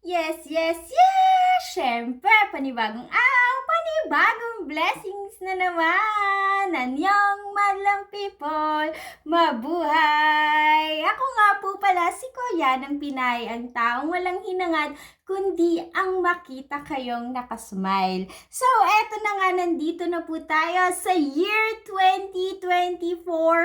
Yes, yes, yes! Siyempre, panibagong araw, panibagong blessings na naman! Anyong madlang people, mabuhay! Ako nga po pala si Kuya ng Pinay, ang taong walang hinangad, kundi ang makita kayong nakasmile. So, eto na nga, nandito na po tayo sa year 2024.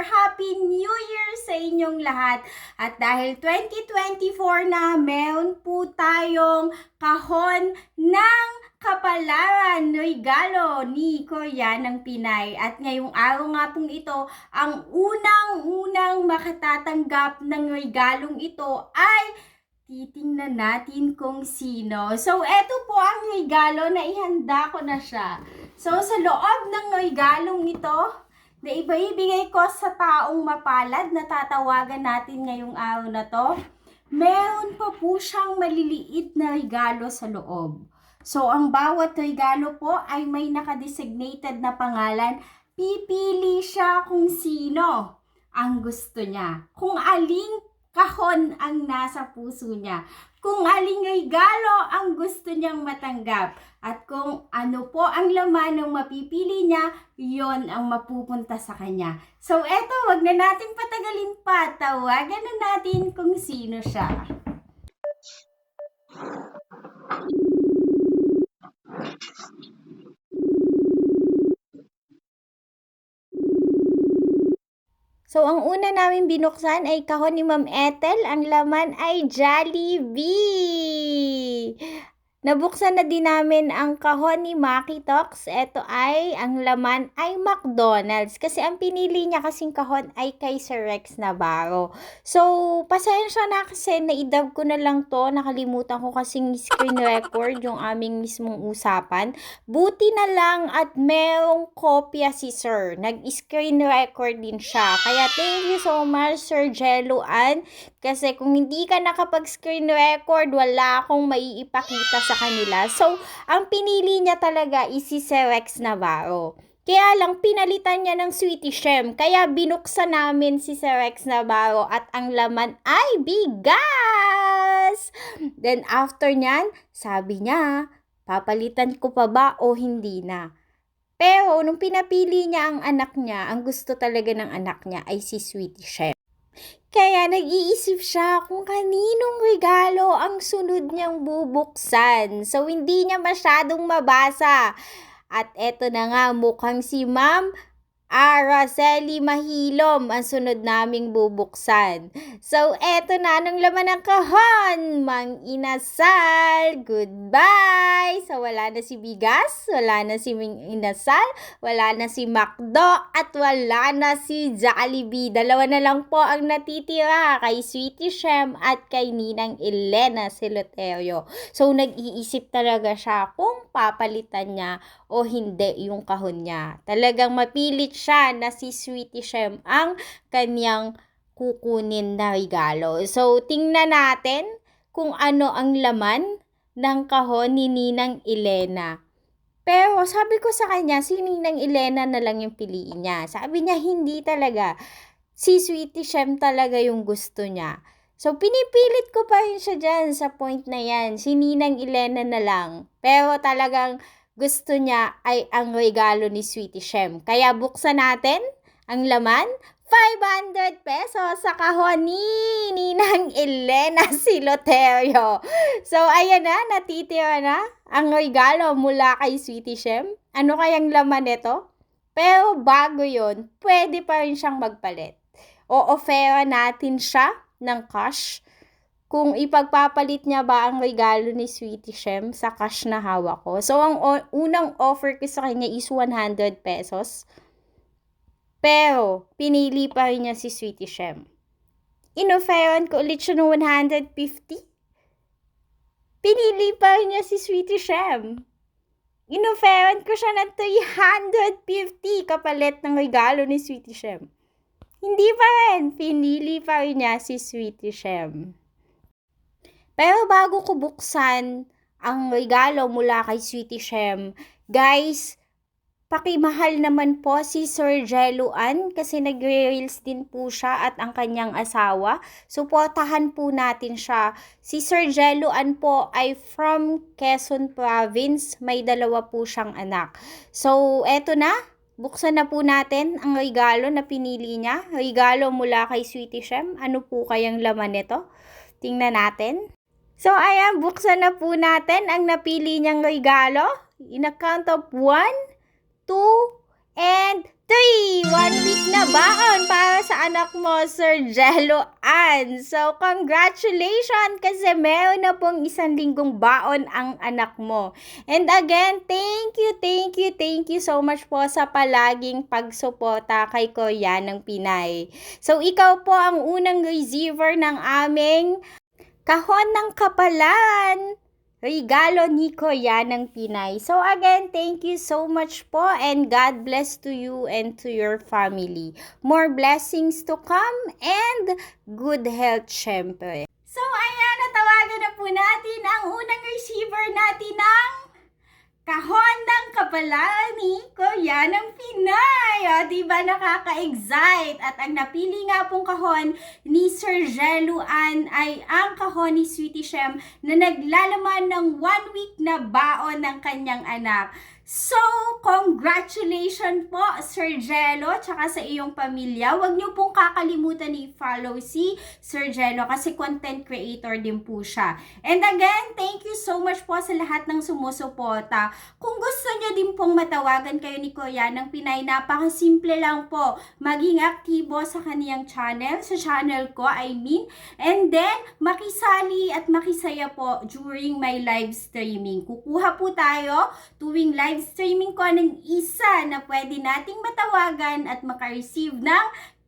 Happy New Year sa inyong lahat! At dahil 2024 na, meron po tayong kahon ng kapalaran regalo ni Kuya ng Pinay. At ngayong araw nga pong ito, ang unang-unang makatatanggap ng regalong ito ay titingnan natin kung sino. So, eto po ang regalo na ihanda ko na siya. So, sa loob ng regalong ito, na ibibigay ko sa taong mapalad na tatawagan natin ngayong araw na to, meron pa po siyang maliliit na regalo sa loob. So, ang bawat regalo po ay may nakadesignated na pangalan. Pipili siya kung sino ang gusto niya. Kung aling kahon ang nasa puso niya. Kung aling regalo ang gusto niyang matanggap. At kung ano po ang laman ng mapipili niya, yon ang mapupunta sa kanya. So, eto, wag na natin patagalin pa. Tawagan na natin kung sino siya. So, ang una namin binuksan ay kahon ni Ma'am Ethel. Ang laman ay Jollibee! Nabuksan na din namin ang kahon ni Maki Talks. Ito ay, ang laman ay McDonald's. Kasi ang pinili niya kasing kahon ay kay Sir Rex Navarro. So, pasensya na kasi naidab ko na lang to. Nakalimutan ko kasing screen record yung aming mismong usapan. Buti na lang at merong kopya si Sir. Nag-screen record din siya. Kaya thank you so much, Sir Jello Ann. Kasi kung hindi ka nakapag-screen record, wala akong maiipakita sa kanila. So, ang pinili niya talaga is si Rex Navarro. Kaya lang, pinalitan niya ng Sweetie Shem. Kaya binuksan namin si Rex Navarro at ang laman ay bigas! Then after niyan, sabi niya, papalitan ko pa ba o hindi na? Pero nung pinapili niya ang anak niya, ang gusto talaga ng anak niya ay si Sweetie Shem. Kaya nag-iisip siya kung kaninong regalo ang sunod niyang bubuksan. So, hindi niya masyadong mabasa. At eto na nga, mukhang si Ma'am Araceli Mahilom ang sunod naming bubuksan. So, eto na nung laman ng kahon. Mang inasal. Goodbye. So, wala na si Bigas, wala na si Mang inasal, wala na si Macdo, at wala na si Jollibee. Dalawa na lang po ang natitira kay Sweetie Shem at kay Ninang Elena Siloterio. So, nag-iisip talaga siya kung papalitan niya o hindi yung kahon niya. Talagang mapilit siya na si Sweetie Shem ang kanyang kukunin na regalo. So, tingnan natin kung ano ang laman ng kahon ni Ninang Elena. Pero sabi ko sa kanya, si Ninang Elena na lang yung piliin niya. Sabi niya, hindi talaga. Si Sweetie Shem talaga yung gusto niya. So, pinipilit ko pa rin siya dyan sa point na yan. Si Ninang Elena na lang. Pero talagang gusto niya ay ang regalo ni Sweetie Shem. Kaya buksan natin ang laman. 500 pesos sa kahon ni Ninang Elena Siloterio. So, ayan na, natitira na ang regalo mula kay Sweetie Shem. Ano kayang laman nito? Pero bago yon pwede pa rin siyang magpalit. O offera natin siya ng cash kung ipagpapalit niya ba ang regalo ni Sweetie Shem sa cash na hawak ko. So, ang unang offer ko sa kanya is 100 pesos. Pero, pinili pa rin niya si Sweetie Shem. Inofferan ko ulit siya ng 150. Pinili pa rin niya si Sweetie Shem. Inofferan ko siya ng 350 kapalit ng regalo ni Sweetie Shem. Hindi pa rin. Pinili pa rin niya si Sweetie Shem. Pero bago ko buksan ang regalo mula kay Sweetie Shem, guys, pakimahal naman po si Sir Jeluan kasi nagre-reels din po siya at ang kanyang asawa. Suportahan po natin siya. Si Sir Jeluan po ay from Quezon Province. May dalawa po siyang anak. So, eto na. Buksan na po natin ang regalo na pinili niya. Regalo mula kay Sweetie Shem. Ano po kayang laman nito? Tingnan natin. So, ayan, buksan na po natin ang napili niyang regalo. In a count of 1, 2, and 3! One week na baon para sa anak mo, Sir Jello Ann. So, congratulations kasi meron na pong isang linggong baon ang anak mo. And again, thank you, thank you, thank you so much po sa palaging pagsuporta kay Korea ng Pinay. So, ikaw po ang unang receiver ng aming kahon ng kapalan regalo ni Kuya ng Pinay. So again, thank you so much po and God bless to you and to your family. More blessings to come and good health syempre. So ayan, natawagan na po natin ang unang receiver natin ng kahon ng kapalan ni Kuya ng Pinay. O, diba nakaka-excite? At ang napili nga pong kahon ni Sir Jeluan ay ang kahon ni Sweetie Shem na naglalaman ng one week na baon ng kanyang anak. So, congratulations po, Sir Jello, tsaka sa iyong pamilya. Huwag niyo pong kakalimutan i-follow si Sir Jello kasi content creator din po siya. And again, thank you so much po sa lahat ng sumusuporta. Kung gusto niyo din pong matawagan kayo ni Kuya ng Pinay, napakasimple lang po. Maging aktibo sa kaniyang channel, sa channel ko, I mean. And then, makisali at makisaya po during my live streaming. Kukuha po tayo tuwing live streaming ko ng isa na pwede nating matawagan at makareceive ng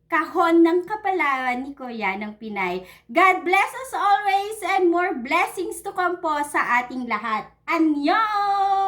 kahon ng kapalaran ni Kuya ng Pinay. God bless us always and more blessings to come po sa ating lahat. Annyeong!